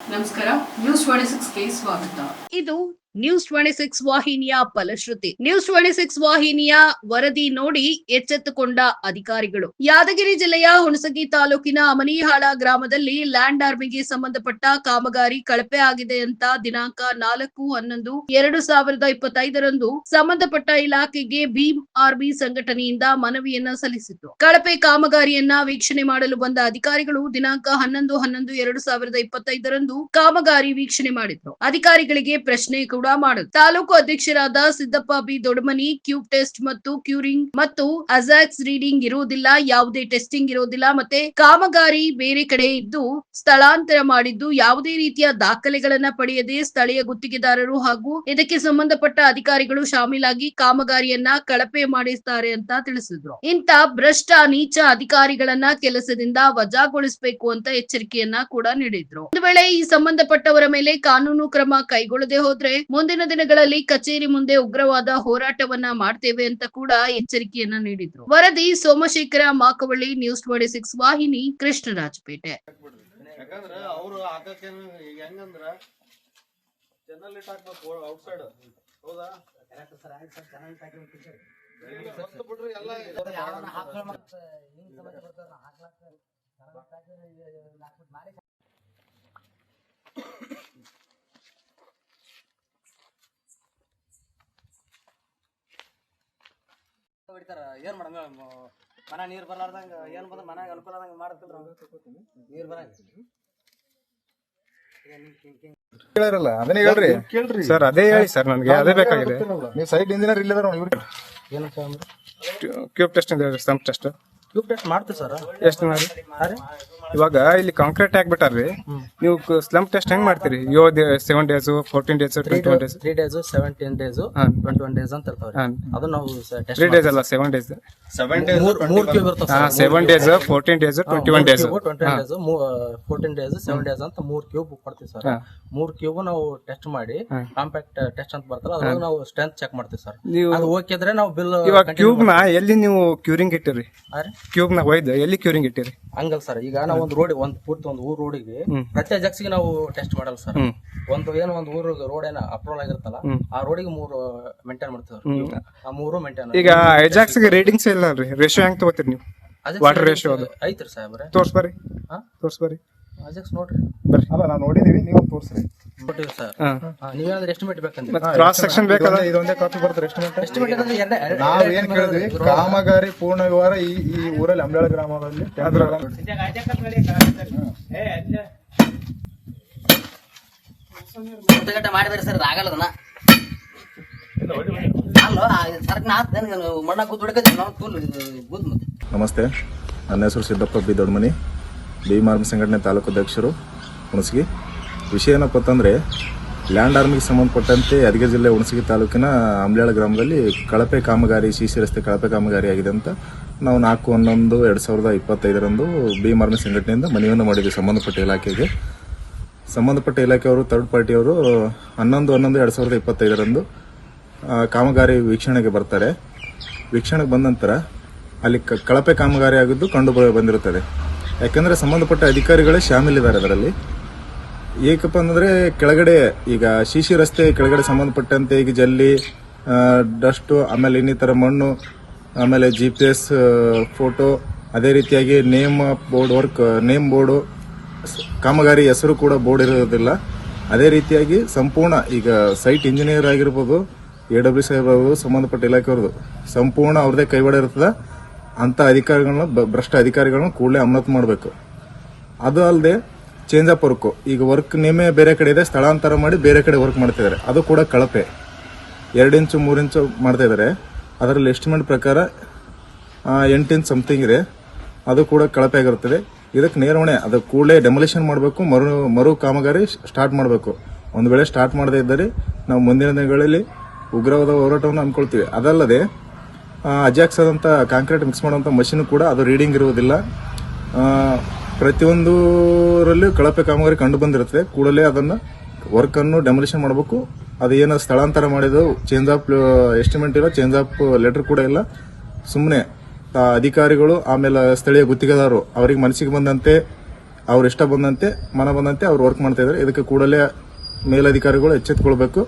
ನಮಸ್ಕಾರ. News twenty ಸಿಕ್ಸ್ಗೆ ಸ್ವಾಗತ. ಇದು ನ್ಯೂಸ್ ಟ್ವೆಂಟಿ ಸಿಕ್ಸ್ ವಾಹಿನಿಯ ಫಲಶ್ರುತಿ. ನ್ಯೂಸ್ ಟ್ವೆಂಟಿ ಸಿಕ್ಸ್ ವಾಹಿನಿಯ ವರದಿ ನೋಡಿ ಎಚ್ಚೆತ್ತುಕೊಂಡ ಅಧಿಕಾರಿಗಳು. ಯಾದಗಿರಿ ಜಿಲ್ಲೆಯ ಹುಣಸಗಿ ತಾಲೂಕಿನ ಅಮನಿಹಾಳ ಗ್ರಾಮದಲ್ಲಿ ಲ್ಯಾಂಡ್ ಆರ್ಮಿಗೆ ಸಂಬಂಧಪಟ್ಟ ಕಾಮಗಾರಿ ಕಳಪೆ ಆಗಿದೆ ಅಂತ ದಿನಾಂಕ ನಾಲ್ಕು, ಹನ್ನೊಂದು, ಎರಡು ಸಾವಿರದ ಇಪ್ಪತ್ತೈದರಂದು ಸಂಬಂಧಪಟ್ಟ ಇಲಾಖೆಗೆ ಭೀಮ್ ಆರ್ಮಿ ಸಂಘಟನೆಯಿಂದ ಮನವಿಯನ್ನ ಸಲ್ಲಿಸಿತು ಕಳಪೆ ಕಾಮಗಾರಿಯನ್ನ ವೀಕ್ಷಣೆ ಮಾಡಲು ಬಂದ ಅಧಿಕಾರಿಗಳು ದಿನಾಂಕ ಹನ್ನೊಂದು ಹನ್ನೊಂದು, ಎರಡು ಸಾವಿರದ ಇಪ್ಪತ್ತೈದರಂದು ಕಾಮಗಾರಿ ವೀಕ್ಷಣೆ ಮಾಡಿದ್ರು. ಅಧಿಕಾರಿಗಳಿಗೆ ಪ್ರಶ್ನೆ ಕೂಡ ಮಾಡಿದ್ರು ತಾಲೂಕು ಅಧ್ಯಕ್ಷರಾದ Siddappa B Dodamani cube test ಮತ್ತು ಕ್ಯೂರಿಂಗ್ ಮತ್ತು ಅಜಾಕ್ಸ್ ರೀಡಿಂಗ್ ಇರುವುದಿಲ್ಲ, ಯಾವುದೇ ಟೆಸ್ಟಿಂಗ್ ಇರುವುದಿಲ್ಲ ಮತ್ತೆ ಕಾಮಗಾರಿ ಬೇರೆ ಕಡೆ ಇದ್ದು ಸ್ಥಳಾಂತರ ಮಾಡಿದ್ದು ಯಾವುದೇ ರೀತಿಯ ದಾಖಲೆಗಳನ್ನ ಪಡೆಯದೆ ಸ್ಥಳೀಯ ಗುತ್ತಿಗೆದಾರರು ಹಾಗೂ ಇದಕ್ಕೆ ಸಂಬಂಧಪಟ್ಟ ಅಧಿಕಾರಿಗಳು ಶಾಮೀಲಾಗಿ ಕಾಮಗಾರಿಯನ್ನ ಕಳಪೆ ಮಾಡಿಸುತ್ತಾರೆ ಅಂತ ತಿಳಿಸಿದ್ರು. ಇಂತ ಭ್ರಷ್ಟ, ನೀಚ ಅಧಿಕಾರಿಗಳನ್ನ ಕೆಲಸದಿಂದ ವಜಾಗೊಳಿಸಬೇಕು ಅಂತ ಎಚ್ಚರಿಕೆಯನ್ನ ಕೂಡ ನೀಡಿದ್ರು. ಒಂದು ವೇಳೆ ಈ ಸಂಬಂಧಪಟ್ಟವರ ಮೇಲೆ ಕಾನೂನು ಕ್ರಮ ಕೈಗೊಳ್ಳದೆ ಹೋದ್ರೆ ಮುಂದಿನ ದಿನಗಳಲ್ಲಿ ಕಚೇರಿ ಮುಂದೆ ಉಗ್ರವಾದ ಹೋರಾಟವನ್ನ ಮಾಡ್ತೇವೆ ಅಂತ ಕೂಡ ಎಚ್ಚರಿಕೆಯನ್ನ ನೀಡಿದ್ರು. ವರದಿ Somashekara Makavalli news twenty six ವಾಹಿನಿ, ಕೃಷ್ಣರಾಜಪೇಟೆ. ಹೊಡಿತಾರ ಏನ್ ಮಾಡಂಗ ಮನ ನೀರ್ ಬರ್ಲಾರ್ದಂಗ ಏನ್ ಬಂದ್ರ ಮನ್ಯಾಗ ಅನುಕೂಲ ಆದಂಗ ಮಾಡತ್ತಿಲ್ರ ನೀರ್ ಬರಂಗ. ಕೇಳಿರಲ್ಲ ಅದನ್ನೇ ಹೇಳ್ರಿ. ಕೇಳ್ರಿ? ಸರ್ ಅದೇ ಹೇಳಿ ಸರ್ ನನಗೆ ಅದೇ ಬೇಕಾಗಿದೆ. ನೀವು ಸೈಡ್ ಇಂಜಿನಿಯರ್ ಇಲ್ಲದ ನೋಡಿ ಏನಂತ ಕ್ಯೂಬ್ ಟೆಸ್ಟ್ ಅಂತ ಹೇಳಿ ಸ್ಟಂಪ್ ಟೆಸ್ಟ್ ಟ್ಯೂಬ್ ಟೆಸ್ಟ್ ಮಾಡ್ತೀವಿ ಸರ್. ಎಷ್ಟು ಮಾಡಿ? ಇವಾಗ ಇಲ್ಲಿ ಕಾಂಕ್ರೀಟ್ ಹಾಕ್ಬಿಟ್ಟಾರ್ರಿ. ನೀವು ಸ್ಲಂಪ್ ಟೆಸ್ಟ್ ಹೆಂಗ್ ಮಾಡ್ತೀರಿ? ಯೋ seven days fourteen days twenty one days three days seventeen days. Twenty one days ಅಂತ ಇರ್ತಾವ್ರಿ. ಅದು ನಾವು ತ್ರೀ ಡೇಸ್ ಅಲ್ಲ ಸೆವೆನ್ ಡೇಸ್ ಸೆವೆನ್ ಡೇಸ್ ಮೂರ್ ಕ್ಯೂಬ್ ಇರ್ತಾವ seven days fourteen days twenty one days twenty one days fourteen days seven days ಅಂತ ಮೂರ್ cube ಕೊಡ್ತೀವಿ ಸರ್. ಮೂರ್ ಕ್ಯೂಬ್ ನಾವು ಟೆಸ್ಟ್ ಮಾಡಿ ಕಾಂಪ್ಯಾಕ್ಟ್ ಟೆಸ್ಟ್ ಅಂತ ಬರ್ತಲ್ಲ ಅದ್ರಾಗ ನಾವು ಸ್ಟ್ರೆಂತ್ ಚೆಕ್ ಮಾಡ್ತೀವಿ ಸರ್. ನೀವು ಅದು ಓಕೆ ಇದ್ರೆ ನಾವು ಬಿಲ್ ಇವಾಗ ಕ್ಯೂಬ್ನ ಎಲ್ಲಿ ನೀವು ಕ್ಯೂರಿಂಗ್ ಇಟ್ಟಿರಿ? ರೀ. ಕ್ಯೂಬ್ನ ಒಯ್ದು ಎಲ್ಲಿ ಕ್ಯೂರಿಂಗ್ ಇಟ್ಟಿರಿ? ಹಂಗಲ್ ಸರ್ ಈಗ ನಾವು ಒಂದು ರೋಡ್ ಒಂದು ಪೂರ್ತಿ ಒಂದು ಊರ್ ರೋಡಿಗೆ. ಪ್ರತಿ ಜಕ್ಸಿಗೆ ನಾವು ಟೆಸ್ಟ್ ಮಾಡಲ್ಲ ಸರ್. ಒಂದು ಏನು ಒಂದು ಊರು ರೋಡ್ ಏನ ಅಪ್ರೂವಲ್ ಆಗಿರ್ತಲ್ಲ ಆ ರೋಡಿಗೆ ಮೂರು ಮೇಂಟೈನ್ ಮಾಡ್ತೀವಿ. ಆ ಮೂರು ಮೇಂಟೈನ್ ಈಗ ಐಜಾಕ್ಸ್ಗೆ ರೇಟಿಂಗ್ಸ್ ಇಲ್ಲ ಅಲ್ರಿ? ರೇಷಿಯೋ ಹೆಂಗ್ ತಗೋತೀರಿ ನೀವು? ವಾಟರ್ ರೇಷಿಯೋ ಅದು. ಐತ್ರಿ ಸಾಹೇಬ್ರೆ ತೋರ್ಸ್ಬರ್ರಿ ಹಾ? ತೋರ್ಸ್ಬರ್ರಿ ಅಜೆಕ್ಸ್ ನೋಡ್ರಿ. ಅಲ್ಲ ನಾವು ನೋಡಿದೀವಿ ನೀವು ತೋರಿಸ್ರಿ. ಕೊಟ್ಟಿವಿ ಸರ್. ಎಸ್ಟಿಮೇಟ್ ಬೇಕಂದ್ರೆ ಕ್ರಾಸ್ ಸೆಕ್ಷನ್ ಇದೊಂದೇ ಕಾಪಿ ಎಸ್ಟಿಮೇಟ್ ಅಂದ್ರೆ ಎರಡೇ- ನಾವ್ ಏನ್ ಕೇಳಿದ್ವಿ ಕಾಮಗಾರಿ ಪೂರ್ಣ ವಿವರ ಈ ಈ ಊರಲ್ಲಿ ಅಂಬೇಳ ಗ್ರಾಮದಲ್ಲಿ. ಮಾಡಿದ್ರೆ ಸರ್ ಆಗಲ್ಲದನ್ನ ನಮಸ್ತೆ. ನನ್ನ ಹೆಸರು ಸಿದ್ದಪ್ಪ ಬಿ ದೊಡ್ಮನಿ. ಭೀಮ್ ಮಾರ್ಮ ಸಂಘಟನೆ ತಾಲೂಕು ಅಧ್ಯಕ್ಷರು ಹುಣಸಗಿ. ವಿಷಯ ಏನಪ್ಪ ಅಂತಂದರೆ ಲ್ಯಾಂಡ್ ಆರ್ಮಿಗೆ ಸಂಬಂಧಪಟ್ಟಂತೆ ಯಾದಗಿರಿ ಜಿಲ್ಲೆ ಹುಣಸಗಿ ತಾಲೂಕಿನ ಅಂಬ್ಲಾಳ ಗ್ರಾಮದಲ್ಲಿ ಕಳಪೆ ಕಾಮಗಾರಿ ಸಿ ಸಿ ರಸ್ತೆ ಕಳಪೆ ಕಾಮಗಾರಿ ಆಗಿದೆ ಅಂತ ನಾವು ನಾಲ್ಕು ಹನ್ನೊಂದು, ಎರಡು ಸಾವಿರದ ಇಪ್ಪತ್ತೈದರಂದು ಬಿ ಮಾರ್ಮ ಸಂಘಟನೆಯಿಂದ ಮನವಿಯನ್ನು ಮಾಡಿದ್ವಿ. ಸಂಬಂಧಪಟ್ಟ ಇಲಾಖೆಗೆ. ಸಂಬಂಧಪಟ್ಟ ಇಲಾಖೆಯವರು ಥರ್ಡ್ ಪಾರ್ಟಿಯವರು ಹನ್ನೊಂದು ಹನ್ನೊಂದು, ಎರಡು ಸಾವಿರದ ಇಪ್ಪತ್ತೈದರಂದು ಕಾಮಗಾರಿ ವೀಕ್ಷಣೆಗೆ ಬರ್ತಾರೆ. ವೀಕ್ಷಣೆಗೆ ಬಂದ ನಂತರ ಅಲ್ಲಿ ಕಳಪೆ ಕಾಮಗಾರಿ ಆಗಿದ್ದು ಕಂಡು ಬಂದಿರುತ್ತದೆ. ಯಾಕಂದರೆ ಸಂಬಂಧಪಟ್ಟ ಅಧಿಕಾರಿಗಳೇ ಶಾಮೀಲಿದ್ದಾರೆ ಅದರಲ್ಲಿ. ಏಕಪ್ಪ ಅಂದರೆ ಕೆಳಗಡೆ ಈಗ ಶಿಶಿ ರಸ್ತೆ ಕೆಳಗಡೆ ಸಂಬಂಧಪಟ್ಟಂತೆ ಈಗ ಜಲ್ಲಿ ಡಸ್ಟು, ಆಮೇಲೆ ಇನ್ನಿತರ ಮಣ್ಣು, ಆಮೇಲೆ ಜಿ ಪಿ ಎಸ್ ಫೋಟೋ ಅದೇ ರೀತಿಯಾಗಿ name board work, name board ಕಾಮಗಾರಿ ಹೆಸರು ಕೂಡ ಬೋರ್ಡ್ ಇರೋದಿಲ್ಲ. ಅದೇ ರೀತಿಯಾಗಿ ಸಂಪೂರ್ಣ ಈಗ ಸೈಟ್ ಇಂಜಿನಿಯರ್ ಆಗಿರ್ಬೋದು ಎ ಡಬ್ಲ್ಯೂ ಸಿ ಆಗಿರ್ಬೋದು ಸಂಬಂಧಪಟ್ಟ ಇಲಾಖೆಯವ್ರದ್ದು. ಸಂಪೂರ್ಣ ಅವ್ರದೇ ಕೈವಾಡ ಇರ್ತದೆ. ಅಂತ ಅಧಿಕಾರಿಗಳನ್ನ ಭ್ರಷ್ಟ ಅಧಿಕಾರಿಗಳನ್ನ ಕೂಡಲೇ ಅಮಾನತು ಮಾಡಬೇಕು. ಅದು ಅಲ್ಲದೆ ಚೇಂಜ್ ಆಫ್ ವರ್ಕು ಈಗ ವರ್ಕ್ ನೇಮೇ ಬೇರೆ ಕಡೆ ಇದೆ, ಸ್ಥಳಾಂತರ ಮಾಡಿ ಬೇರೆ ಕಡೆ ವರ್ಕ್ ಮಾಡ್ತಿದ್ದಾರೆ ಅದು ಕೂಡ ಕಳಪೆ. ಎರಡು ಇಂಚು, ಮೂರು ಇಂಚು ಮಾಡ್ತಾ ಇದ್ದಾರೆ ಅದರಲ್ಲಿ ಎಸ್ಟಿಮೇಟ್ ಪ್ರಕಾರ ಎಂಟು ಇಂಚ್ ಸಮಥಿಂಗ್ ಇದೆ. ಅದು ಕೂಡ ಕಳಪೆ ಆಗಿರುತ್ತದೆ. ಇದಕ್ಕೆ ನೇರವಣೆ, ಅದು ಕೂಡಲೇ ಡೆಮೊಲಿಷನ್ ಮಾಡಬೇಕು, ಮರು ಮರು ಕಾಮಗಾರಿ ಸ್ಟಾರ್ಟ್ ಮಾಡಬೇಕು. ಒಂದು ವೇಳೆ ಸ್ಟಾರ್ಟ್ ಮಾಡದೇ ಇದ್ದರೆ, ನಾವು ಮುಂದಿನ ದಿನಗಳಲ್ಲಿ ಉಗ್ರವಾದ ಹೋರಾಟವನ್ನು ಅಂದ್ಕೊಳ್ತೀವಿ ಅದಲ್ಲದೆ ಅಜಾಕ್ಸ್ ಕಾಂಕ್ರೀಟ್ ಮಿಕ್ಸ್ ಮಾಡುವಂಥ ಮಷೀನು ಕೂಡ ಅದು ರೀಡಿಂಗ್ ಇರುವುದಿಲ್ಲ. ಪ್ರತಿಯೊಂದರಲ್ಲೂ ಕಳಪೆ ಕಾಮಗಾರಿ ಕಂಡು ಬಂದಿರುತ್ತೆ. ಕೂಡಲೇ ಅದನ್ನು ವರ್ಕನ್ನು ಡೆಮೊಲಿಷನ್ ಮಾಡಬೇಕು. ಅದು ಏನು ಸ್ಥಳಾಂತರ ಮಾಡಿದ್ದು ಚೇಂಜ್ ಆಫ್ ಎಸ್ಟಿಮೇಟ್ ಇಲ್ಲ ಚೇಂಜ್ ಆಫ್ ಲೆಟರ್ ಕೂಡ ಇಲ್ಲ. ಸುಮ್ಮನೆ ಅಧಿಕಾರಿಗಳು, ಆಮೇಲೆ ಸ್ಥಳೀಯ ಗುತ್ತಿಗೆದಾರರು, ಅವರಿಗೆ ಮನಸ್ಸಿಗೆ ಬಂದಂತೆ, ಅವ್ರ ಇಷ್ಟ ಬಂದಂತೆ, ಮನ ಬಂದಂತೆ ಅವ್ರು ವರ್ಕ್ ಮಾಡ್ತಾ ಇದ್ದಾರೆ. ಇದಕ್ಕೆ ಕೂಡಲೇ ಮೇಲಧಿಕಾರಿಗಳು ಎಚ್ಚೆತ್ಕೊಳ್ಬೇಕು.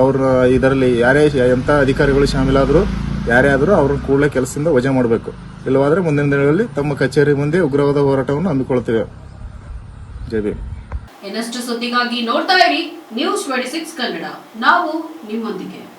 ಅವ್ರ ಇದರಲ್ಲಿ ಯಾರೇ ಎಂಥ ಅಧಿಕಾರಿಗಳು ಶಾಮೀಲಾದರೂ ಯಾರೇ ಆದರೂ ಅವ್ರನ್ನ ಕೂಡಲೇ ಕೆಲಸದಿಂದ ವಜಾ ಮಾಡಬೇಕು. ಇಲ್ಲವಾದರೆ ಮುಂದಿನ ದಿನಗಳಲ್ಲಿ ತಮ್ಮ ಕಚೇರಿ ಮುಂದೆ ಉಗ್ರವಾದ ಹೋರಾಟವನ್ನು ಹಮ್ಮಿಕೊಳ್ತೇವೆ. ಜೈ ಭೀಮ್. ಇನ್ನಷ್ಟು ಸುದ್ದಿಗಾಗಿ ನೋಡ್ತಾ ಇರಿ ನ್ಯೂಸ್ ಟ್ವೆಂಟಿ ಸಿಕ್ಸ್ ಕನ್ನಡ. ನಾವು ನಿಮ್ಮೊಂದಿಗೆ.